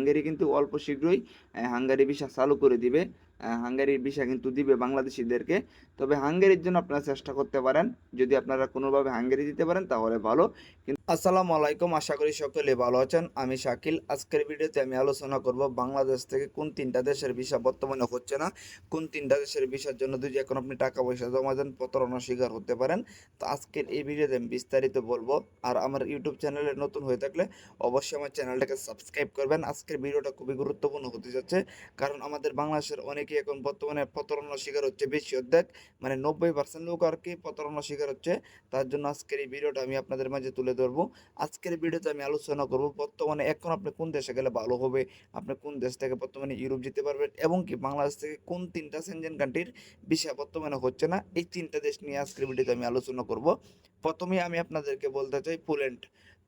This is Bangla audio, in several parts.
হাঙ্গেরি কিন্তু অল্প শীঘ্রই হাঙ্গারি ভিসা চালু করে দিবে। হাঙ্গারির ভিসা কিন্তু দিবে বাংলাদেশিদেরকে। তবে হাঙ্গেরির জন্য আপনারা চেষ্টা করতে পারেন। যদি আপনারা কোনোভাবে হাঙ্গেরি দিতে পারেন, তাহলে ভালো। কিন্তু আসসালামু আলাইকুম, আশা করি সকলে ভালো আছেন। আমি শাকিল। আজকের ভিডিওতে আমি আলোচনা করব বাংলাদেশ থেকে কোন তিনটা দেশের ভিসা বর্তমানে হচ্ছে না, কোন তিনটা দেশের ভিসার জন্য যদি এখন আপনি টাকা পয়সা জমা দেন, প্রতারণার শিকার হতে পারেন। তো আজকের এই ভিডিওতে আমি বিস্তারিত বলব। আর আমার ইউটিউব চ্যানেলে নতুন হয়ে থাকলে অবশ্যই আমার চ্যানেলটাকে সাবস্ক্রাইব করবেন। আজকের ভিডিওটা খুবই গুরুত্বপূর্ণ হতে যাচ্ছে, কারণ আমাদের বাংলাদেশের অনেকেই এখন বর্তমানে প্রতারণার শিকার হচ্ছে বেশি অর্ধেক? মানে নব্বই পার্সেন্ট লোক আর কি প্রতারণার শিকার হচ্ছে। তার জন্য আজকের এই ভিডিওটা আমি আপনাদের মাঝে তুলে ধরবো। আজকের ভিডিওতে আমি আলোচনা করব বর্তমানে এখন আপনি কোন দেশে গেলে ভালো হবে? আপনি কোন দেশ থেকে বর্তমানে ইউরোপ যেতে পারবেন? এবং কি বাংলাদেশ থেকে কোন তিনটা সেনজেন কান্ট্রির বিষয় বর্তমানে হচ্ছে না? এই তিনটা দেশ নিয়ে আজকের ভিডিওতে আমি আলোচনা করব। প্রথমে আমি আপনাদেরকে বলতে চাই পোল্যান্ড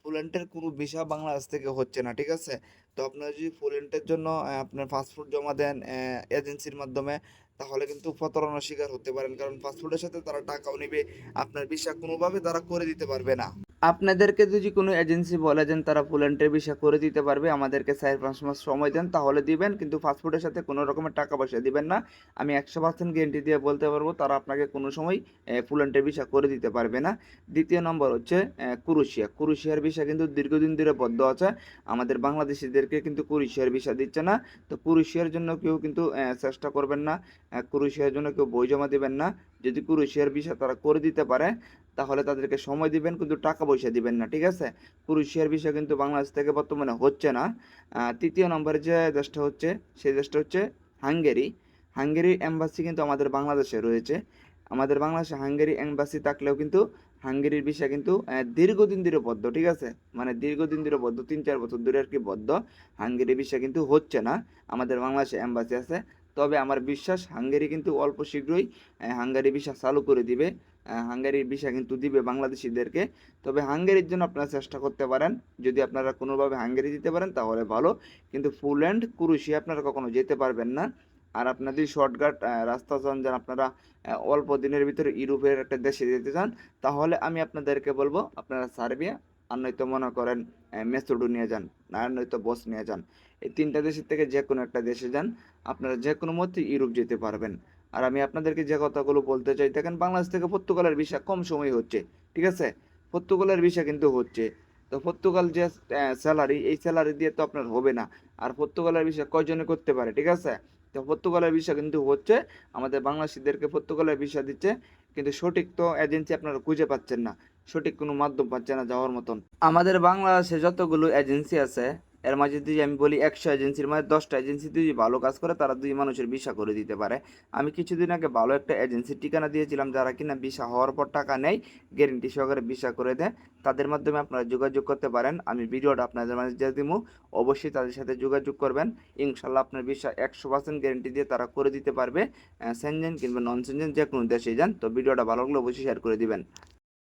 পোল্যান্ডের কোনো ভিসা বাংলাদেশ থেকে হচ্ছে না, ঠিক আছে? তো আপনারা যদি পোল্যান্ডের জন্য আপনার পাসপোর্ট জমা দেন এজেন্সির মাধ্যমে তাহলে কিন্তু প্রতারণার শিকার হতে পারেন। কারণ পাসপোর্টের সাথে তারা টাকাও নেবে, আপনার ভিসা কোনোভাবে তারা করে দিতে পারবে না। আপনাদেরকে যদি কোনো এজেন্সি বলে দেন তারা পোল্যান্ডের ভিসা করে দিতে পারবে, আমাদেরকে চার পাঁচ মাস সময় দেন, তাহলে দিবেন। কিন্তু পাসপোর্টের সাথে কোনো রকমের টাকা পয়সা দিবেন না। আমি একশো পার্সেন্ট গ্যারেন্টি দিয়ে বলতে পারব, তারা আপনাকে কোনো সময় পোল্যান্ডের ভিসা করে দিতে পারবে না। দ্বিতীয় নম্বর হচ্ছে কুরুশিয়া কুরুশিয়ার ভিসা কিন্তু দীর্ঘদিন ধরে বদ্ধ আছে। আমাদের বাংলাদেশিদেরকে কিন্তু কুরুশিয়ার ভিসা দিচ্ছে না। তো কুরুশিয়ার জন্য কেউ কিন্তু চেষ্টা করবেন না। আহ, কুরুশিয়ার জন্য কেউ বই জমা দিবেন না। যদি কুরুশিয়ার ভিসা তারা করে দিতে পারে তাহলে তাদেরকে সময় দিবেন কিন্তু টাকা পয়সা দিবেন না ঠিক আছে? কুরুশিয়ার ভিসা কিন্তু বাংলাদেশ থেকে বর্তমানে হচ্ছে না। তৃতীয় নম্বরে যে দেশটা হচ্ছে সেই দেশটা হচ্ছে হাঙ্গেরি। হাঙ্গেরির এম্বাসি কিন্তু আমাদের বাংলাদেশে রয়েছে। আমাদের বাংলাদেশে হাঙ্গেরি এম্বাসি থাকলেও কিন্তু হাঙ্গেরির ভিসা কিন্তু দীর্ঘদিন ধরে বদ্ধ ঠিক আছে? মানে দীর্ঘদিন ধরে বদ্ধ তিন চার বছর ধরে আর কি বদ্ধ। হাঙ্গেরি ভিসা কিন্তু হচ্ছে না। আমাদের বাংলাদেশে এম্বাসি আছে। তবে আমার বিশ্বাস হাঙ্গেরি কিন্তু অল্প শীঘ্রই হাঙ্গারি ভিসা চালু করে দিবে। হাঙ্গেরির ভিসা কিন্তু দিবে বাংলাদেশিদেরকে। তবে হাঙ্গেরির জন্য আপনারা চেষ্টা করতে পারেন। যদি আপনারা কোনোভাবে হাঙ্গেরি দিতে পারেন, তাহলে ভালো। কিন্তু ফুল্যান্ড কুরুশিয়া আপনারা কখনো যেতে পারবেন না। আর আপনাদের শর্টকাট রাস্তা চান যেন আপনারা অল্প দিনের ভিতরে ইউরোপের একটা দেশে যেতে চান, তাহলে আমি আপনাদেরকে বলব, আপনারা সার্বিয়া আর নয়তো মনে করেন মেসোডোনিয়া যান আর নয়তো বসনিয়া যান। এই তিনটা দেশের থেকে যে কোনো একটা দেশে যান, আপনারা যে কোনো মধ্যে ইউরোপ যেতে পারবেন। আর আমি আপনাদেরকে যে কথাগুলো বলতে চাই, দেখেন বাংলাদেশ থেকে পর্তুগালের ভিসা কম সময় হচ্ছে, ঠিক আছে? পর্তুগালের ভিসা কিন্তু হচ্ছে। তো পর্তুগাল যে স্যালারি, এই স্যালারি দিয়ে তো আপনার হবে না। আর পর্তুগালের ভিসা কয়জনে করতে পারে, ঠিক আছে? তো পর্তুগালের ভিসা কিন্তু হচ্ছে, আমাদের বাংলাদেশিদেরকে পর্তুগালের ভিসা দিচ্ছে, কিন্তু সঠিক তো এজেন্সি আপনারা খুঁজে পাচ্ছেন না। সঠিক কোনো মাধ্যম পাচ্ছে না যাওয়ার মতন। আমাদের বাংলাদেশে যতগুলো এজেন্সি আছে, এর মাঝে যদি আমি বলি একশো এজেন্সির মাঝে দশটা এজেন্সি যদি ভালো কাজ করে, তারা দুই মানুষের ভিসা করে দিতে পারে। আমি কিছুদিন আগে ভালো একটা এজেন্সির ঠিকানা দিয়েছিলাম, যারা কিনা ভিসা হওয়ার পর টাকা নেয় গ্যারেন্টি সহকারে ভিসা করে দেয়। তাদের মাধ্যমে আপনারা যোগাযোগ করতে পারেন। আমি ভিডিওটা আপনাদের মাঝে দিয়ে দিব। অবশ্যই তাদের সাথে যোগাযোগ করবেন। ইনশাল্লাহ আপনার ভিসা একশো পার্সেন্ট গ্যারেন্টি দিয়ে তারা করে দিতে পারবে। সেনজেন কিংবা নন সেনজেন যে কোনো দেশে যান। তো ভিডিওটা ভালো লাগলে অবশ্যই শেয়ার করে দিবেন।